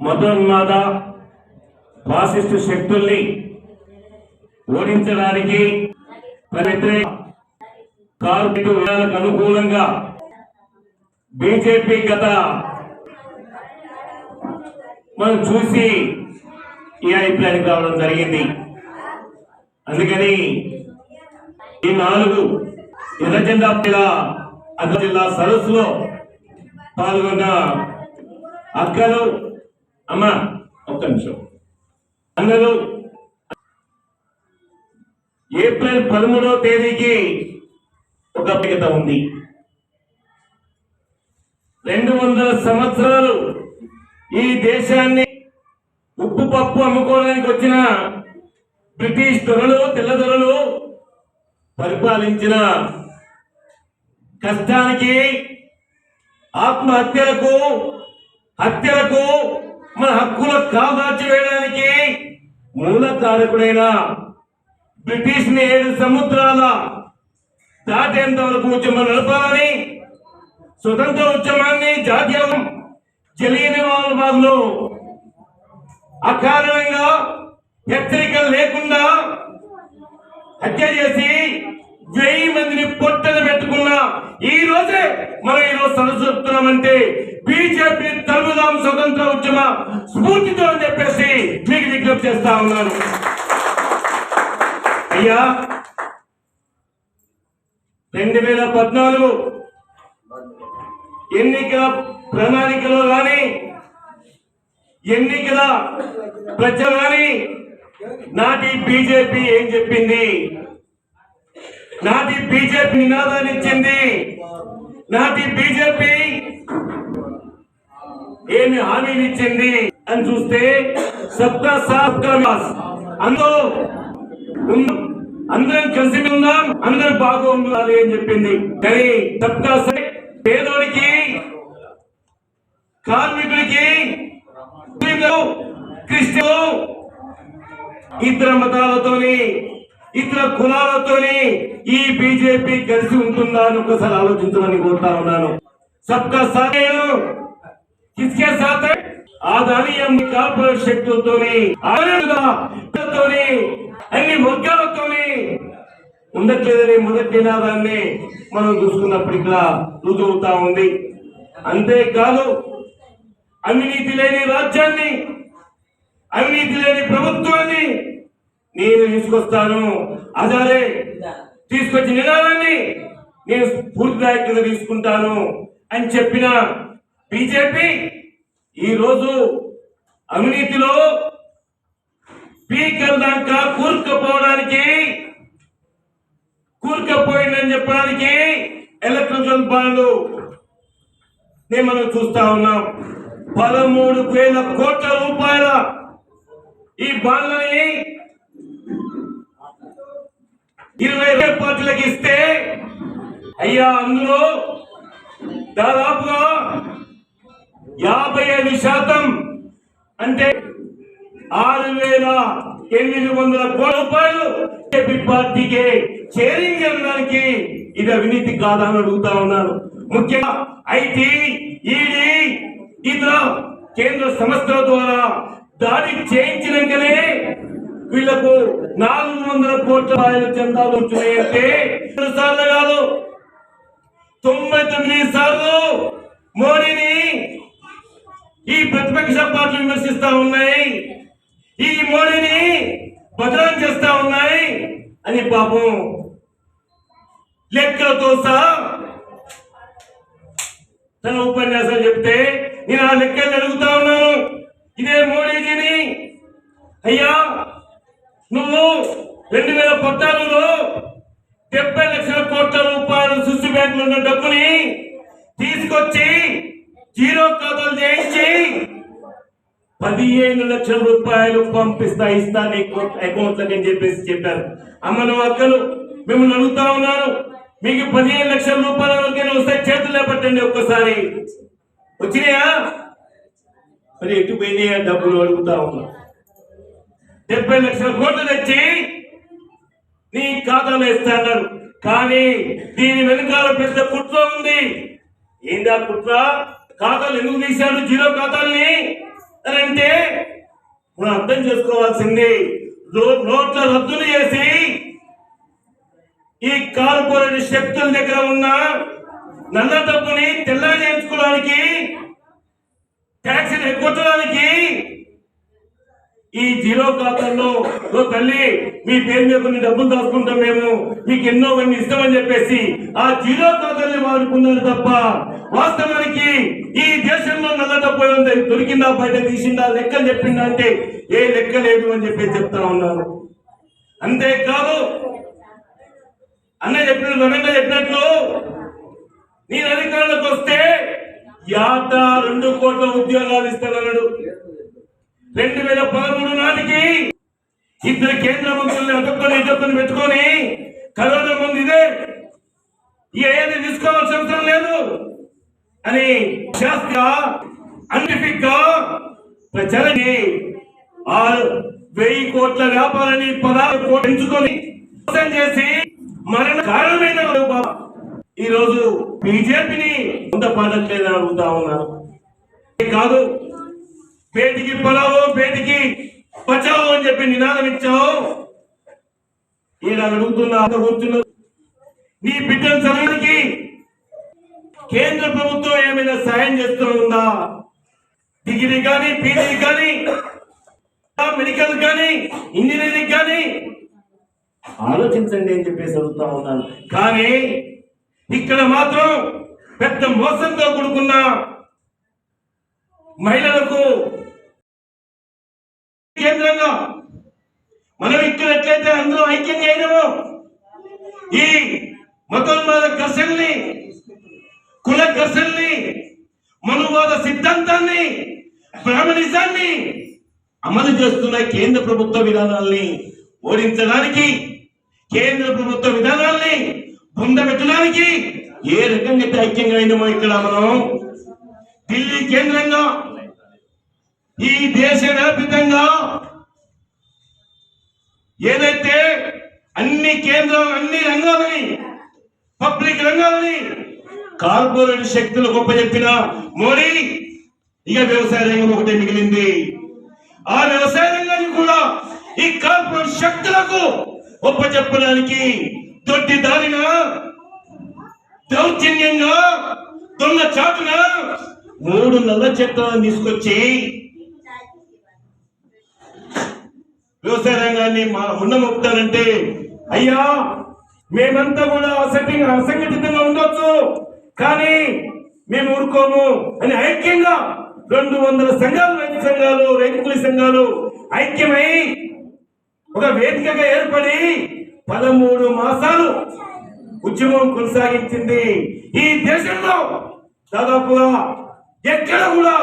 మతోన్మాద ఫాసిస్టు శక్తుల్ని ఓడించడానికి వ్యతిరేక కార్మిక అనుకూలంగా బీజేపీ గత మనం చూసి ఈ అభిప్రాయానికి రావడం జరిగింది. అందుకని ఈ నాలుగు ఎర్ర జెండా పిల్ల అగ్ర జిల్లా సరస్సులో పాల్గొన్న అక్కలు అమ్మ ఒక్క నిమిషం. అందరూ ఏప్రిల్ పదమూడవ తేదీకి ఒక పిగత ఉంది. రెండు వందల సంవత్సరాలు ఈ దేశాన్ని ఉప్పు పప్పు అమ్ముకోవడానికి వచ్చిన బ్రిటిష్ దొరలు తెల్లదొరలు పరిపాలించిన కష్టానికి ఆత్మహత్యలకు హత్యలకు మన హక్కుల కాదాచి వేయడానికి మూల కారకుడైన బ్రిటిష్ని ఏడు సముద్రాల దాటేంత వరకు ఉద్యమం నడపాలని స్వతంత్ర ఉద్యమాన్ని జాతీయ జలియని వాళ్ళు అకారణంగా హెచ్చరికలు లేకుండా హత్య చేసి వెయ్యి మందిని పొట్టలు పెట్టుకున్న ఈ రోజే మనం ఈ రోజు బీజేపీ తెలుగుదాం స్వతంత్ర ఉద్యమ స్ఫూర్తితో అని చెప్పేసి మీకు విజ్ఞప్తి చేస్తా ఉన్నాను. అయ్యా రెండు వేల పద్నాలుగు ఎన్నికల ప్రణాళికలో కానీ ఎన్నికల ప్రచారం కానీ నాటి బీజేపీ ఏం చెప్పింది? నాటి బీజేపీ నినాదాన్ని ఇచ్చింది. నాటి బీజేపీ ఏమి హామీలు ఇచ్చింది అని చూస్తే సబ్కా సాత్ కా వికాస్ అందరం కలిసి ఉందాం అందరం బాగుండాలి అని చెప్పింది. కానీ సబ్కా సాత్ పేదోడికి కార్మికుడికి ముస్లింలు, ఇతర మతాలతోని ఇతర కులాలతోని ఈ బీజేపీ కలిసి ఉంటుందా అని ఒకసారి ఆలోచించమని కోరుతా ఉన్నాను. సబ్కా సాథ్ కిస్కే సాథ్ ఆదాని అన్ని కార్పొరేట్ శక్తులతోని ఆడతోని అన్ని వర్గాలతోని ఉండట్లేదని మొదటి నినాదాన్ని మనం చూసుకున్నప్పుడు ఇక్కడ రుజువుతా ఉంది అంతేకాదు అవినీతి లేని రాజ్యాన్ని అవినీతి లేని ప్రభుత్వాన్ని నేను తీసుకొస్తాను అదే తీసుకొచ్చి నినాదాన్ని నేను స్ఫూర్తిదాయకంగా తీసుకుంటాను అని చెప్పిన బీజేపీ ఈరోజు అవినీతిలో స్పీకర్ దాకా కూరుకుపోవడానికి కూరుకుపోయిందని చెప్పడానికి ఎలక్ట్రికల్ బాండ్లు నేను మనం చూస్తా ఉన్నాం. పదమూడు వేల కోట్ల రూపాయల ఈ బాండ్లని ఇరవై పార్టీలకు ఇస్తే అయ్యా అందులో దాదాపుగా యాభై ఐదు శాతం అంటే ఆరు వేల ఎనిమిది వందల కోట్ల రూపాయలు బీజేపీ పార్టీకి చేరింగ్ చేయడానికి ఇది అవినీతి కాదని అడుగుతా ఉన్నాను. ముఖ్యంగా ఐటీ ఈడీ ఇతర కేంద్ర సంస్థల ద్వారా దాడి చేయించినాకనే వీళ్ళకు నాలుగు వందల కోట్ల రూపాయలు చందాలు వచ్చినాయంటే సార్లు కాదు తొంభై తొమ్మిది సార్లు మోడీని ఈ ప్రతిపక్ష పార్టీలు విమర్శిస్తా ఉన్నాయి. ఈ మోడీని బదనాం చేస్తా ఉన్నాయి అని పాపం లెక్కలతో సహా తన ఉపన్యాసం చెప్తే నేను ఆ లెక్కలు అడుగుతా ఉన్నాను. ఇదే మోడీజీని. అయ్యా నువ్వు రెండు వేల పద్నాలుగులో డెబ్బై లక్షల కోట్ల రూపాయలు సుస్సు బ్యాంకులో ఉన్న డబ్బుని తీసుకొచ్చి జీరో ఖాతాలు చేయించి పదిహేను లక్షల రూపాయలు పంపిస్తా ఇస్తా నీ అకౌంట్ అని చెప్పేసి చెప్పారు. అమ్మను అక్కలు మిమ్మల్ని అడుగుతా ఉన్నారు. మీకు పదిహేను లక్షల రూపాయల వరకైనా వస్తే చేతులు లేపట్టండి ఒక్కసారి. వచ్చినాయా? మరి ఎటు పోయినాయా డబ్బులు అడుగుతా ఉన్నా. డెబ్బై లక్షల కోట్లు తెచ్చి నీ ఖాతాలో ఇస్తాన్నారు కానీ దీని వెనకాల పెద్ద కుట్ర ఉంది. ఏందా కుట్ర? ఖాతాలు ఎందుకు తీశాడు? జీరో ఖాతాల్ని? అని అంటే మనం అర్థం చేసుకోవాల్సింది. నోట్ల రద్దులు చేసి ఈ కార్పొరేట్ శక్తుల దగ్గర ఉన్న నల్ల డబ్బుని తెల్ల చేయించుకోవడానికి ట్యాక్సీని ఎగ్గొట్టడానికి ఈ జీరో ఖాతాల్లో ఓ తల్లి మీ పేరు మీద కొన్ని డబ్బులు దాచుకుంటాం మేము. మీకు ఎన్నో మంది ఇస్తామని చెప్పేసి ఆ జీరో ఖాతాల్ని వాడుకున్నారు తప్ప వాస్తవానికి ఈ దేశంలో నల్ల డబ్బు ఉంది దొరికిందా బయట తీసిందా? లెక్కలు చెప్పిందా అంటే ఏ లెక్క లేదు అని చెప్పి చెప్తా ఉన్నారు. అంతేకాదు అన్న చెప్పిన రమేంద్ర చెప్పినట్లు నేను అధికారంలోకి వస్తే యాట రెండు కోట్ల ఉద్యోగాలు ఇస్తానన్నాడు. రెండు వేల పదమూడు నాటికి ఇద్దరు కేంద్ర మంత్రుల్ని అదొక్కని ఇదొక్కని పెట్టుకొని కరోనా ముందు ఇదే ఇక ఏది తీసుకోవాల్సిన అవసరం లేదు అని శాస్త్ర అంటిఫిక్గా ప్రజలని ఆరు వెయ్యి కోట్ల వ్యాపారాన్ని పదహారు కోట్లు ఎంచుకొని మోసం చేసి మరణ కారణమైన ఈ రోజు బీజేపీని కొంత పాడట్లేదని అడుగుతా ఉన్నారు. కాదు పేటికి పొలావో పేటికి పచావు అని చెప్పి నినాదం ఇచ్చావు. ఈయన అడుగుతున్నా అంత కూర్చున్న నీ బిడ్డల చదవడానికి కేంద్ర ప్రభుత్వం ఏమైనా సాయం చేస్తూ ఉందా డిగ్రీ కానీ పీజీ కానీ మెడికల్ కానీ ఇంజనీరింగ్ కానీ? ఆలోచించండి అని చెప్పేసి అడుగుతా ఉన్నాను. కానీ ఇక్కడ మాత్రం పెద్ద మోసంతో కూడుకున్న మహిళలకు కేంద్రంగా మనం ఇక్కడ ఎట్లయితే అందరూ ఐక్యంగా అయినామో ఈ మతోన్మాద ఘర్షణని కుల ఘర్షణని మనువాద సిద్ధాంతాన్ని బ్రాహ్మణిజాన్ని అమలు చేస్తున్న కేంద్ర ప్రభుత్వ విధానాల్ని ఓడించడానికి కేంద్ర ప్రభుత్వ విధానాల్ని బుందబెట్టడానికి ఏ రకంగా అయితే ఐక్యంగా అయినామో ఇక్కడ మనం ఢిల్లీ కేంద్రంగా ఈ దేశ వ్యాపితంగా ఏదైతే అన్ని కేంద్రాలు అన్ని రంగాలని పబ్లిక్ రంగాలని కార్పొరేట్ శక్తులు గొప్ప చెప్పిన మోడీ ఇక వ్యవసాయ రంగం ఒకటే మిగిలింది. ఆ వ్యవసాయ రంగాన్ని కూడా ఈ కార్పొరేట్ శక్తులకు గొప్ప చెప్పడానికి దొడ్డి దారిన దౌర్జన్యంగా దొంగ చాటున మూడు నల్ల చట్టాలను తీసుకొచ్చి వ్యవసాయ రంగాన్ని మా ఉండమొప్పుతారంటే అయ్యా మేమంతా కూడా అసంఘటితంగా ఉండొచ్చు. కానీ మేము ఊరుకోము అని ఐక్యంగా రెండు వందల సంఘాలు రైతు సంఘాలు రైతు కూలి సంఘాలు ఐక్యమై ఒక వేదికగా ఏర్పడి పదమూడు మాసాలు ఉద్యమం కొనసాగించింది. ఈ దేశంలో దాదాపుగా ఎక్కడ కూడా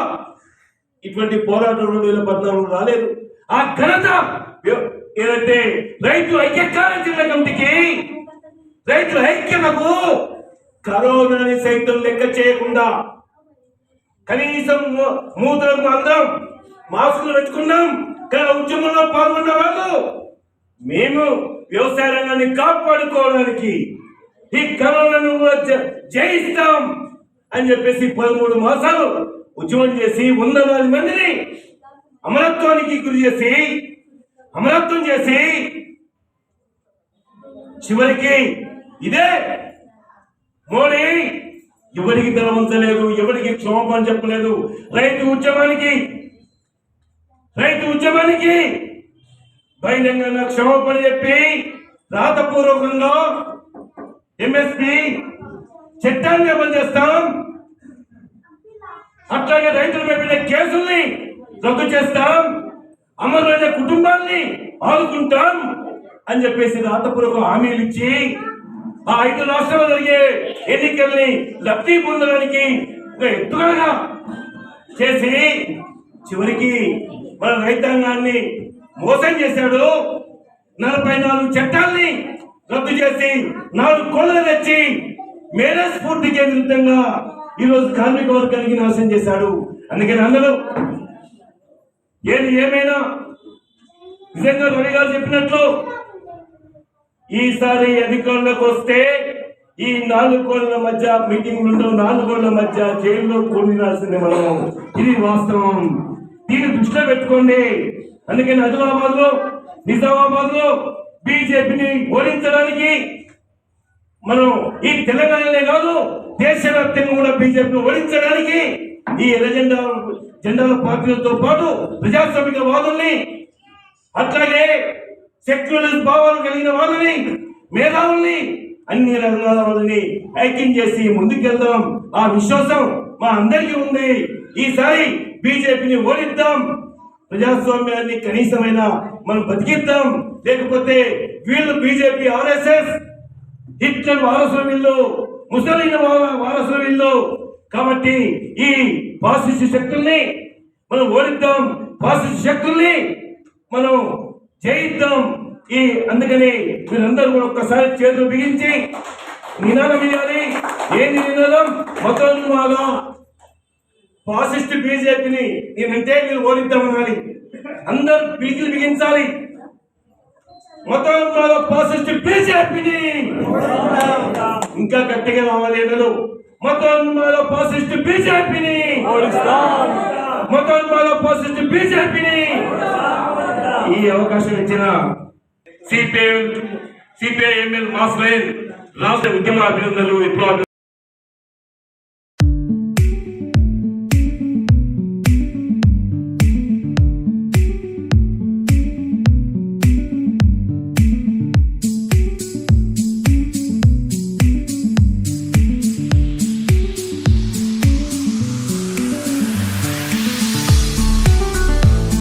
ఇటువంటి పోరాటం రెండు వేల పద్నాలుగు రాలేదు. ఆ ఘనత ఏదంటే ఏదైతే రైతు ఐక్యకాల జిల్లా కమిటీకి రైతుల ఐక్యతకు కరోనాని సైతం లెక్క చేయకుండా కనీసం మూతలకు అందరం మాస్కులు పెట్టుకున్నాం. కానీ ఉద్యమంలో పాల్గొన్న వాళ్ళు మేము వ్యవసాయ రంగాన్ని కాపాడుకోవడానికి ఈ కరోనాను జయిస్తాం అని చెప్పేసి పదమూడు మాసాలు ఉద్యమం చేసి వందలాది మందిని అమరత్వానికి గురి చేసి అమరత్వం చేసి చివరికి ఇదే మోడీ ఎవరికి తెలవంచలేదు ఎవరికి క్షమాపణ చెప్పలేదు? రైతు ఉద్యమానికి రైతు ఉద్యమానికి బహిరంగంగా క్షమాపణ చెప్పి రాతపూర్వకంలో ఎంఎస్పి చట్టాన్ని అమలు చేస్తాం. అట్లాగే రైతుల మీద కేసుల్ని రద్దు చేస్తాం. అమరులైన కుటుంబాల్ని ఆదుకుంటాం అని చెప్పేసి రాతపూర్వక హామీలు ఇచ్చి ఆ ఐదు రాష్ట్రాలు జరిగే ఎన్నికల్ని లబ్ధి పొందడానికి ఒక ఎత్తుగడగా చేసి చివరికి మన రైతాంగాన్ని మోసం చేశాడు. నలభై నాలుగు చట్టాల్ని రద్దు చేసి నాలుగు కోళ్ళ తెచ్చి మేరే స్ఫూర్తికి విరుద్ధంగా ఈరోజు కార్మిక వర్గానికి నాశనం చేశాడు. అందుకని అందరూ ఏది ఏమైనా నిజంగా రవి గారు చెప్పినట్లు ఈసారి అధికారంలోకి వస్తే ఈ నాలుగు కోళ్ళ మధ్య మీటింగ్లు నాలుగు మధ్య జైల్లో కూడినాల్సింది మనం ఇది వాస్తవం. దీన్ని దృష్టిలో పెట్టుకోండి. అందుకని ఆదిలాబాద్లో నిజామాబాద్లో బీజేపీని ఓడించడానికి మనం ఈ తెలంగాణనే కాదు దేశవ్యాప్తంగా కూడా బీజేపీని ఓడించడానికి ఈ ఎర్ర జెండా జెండాల పార్టీలతో పాటు ప్రజాస్వామిక వాదుల్ని అట్లాగే సెక్యులర్ భావాలు కలిగిన వాళ్ళని మేధావుల్ని అన్ని రంగాల వాళ్ళని ఐక్యం చేసి ముందుకెళ్దాం. ఆ విశ్వాసం మా అందరికీ ఉంది. ఈసారి బీజేపీని ఓడిద్దాం. ప్రజాస్వామ్యాన్ని కనీసమైన మనం బతికిద్దాం. లేకపోతే వీళ్ళు బీజేపీ ఆర్ఎస్ఎస్ హిట్లర్ వారసుల వీళ్ళు ముసలిన వారసుల వీళ్ళు కాబట్టి ఈ పాసిస్ట్ శక్తుల్ని మనం ఓడిద్దాం. పాసిస్ట్ శక్తుల్ని మనం జయిద్దాం ఈ అందుకని మీరందరూ కూడా ఒక్కసారి చేతులు బిగించి నినాదం ఇవ్వాలి ఏంది నినాదం మొత్తం బాగా ఫాసిస్ట్ బీజేపీని నేనంటే మీరు ఓడిద్దామనాలి. అందరూ పిలిచి బిగించాలి. మొత్తం బాగా ఫాసిస్ట్ బీజేపీని. ఇంకా గట్టిగా రావాలి ఎండలు మొత్తం బాగా ఫాసిస్ట్ బీజేపీని. మొత్తం బాగా ఫాసిస్ట్ బీజేపీని. ఈ అవకాశం ఇచ్చిన CPI CPI ML mass line రాష్ట్ర ఉద్యమ అభినందనలు విప్లవ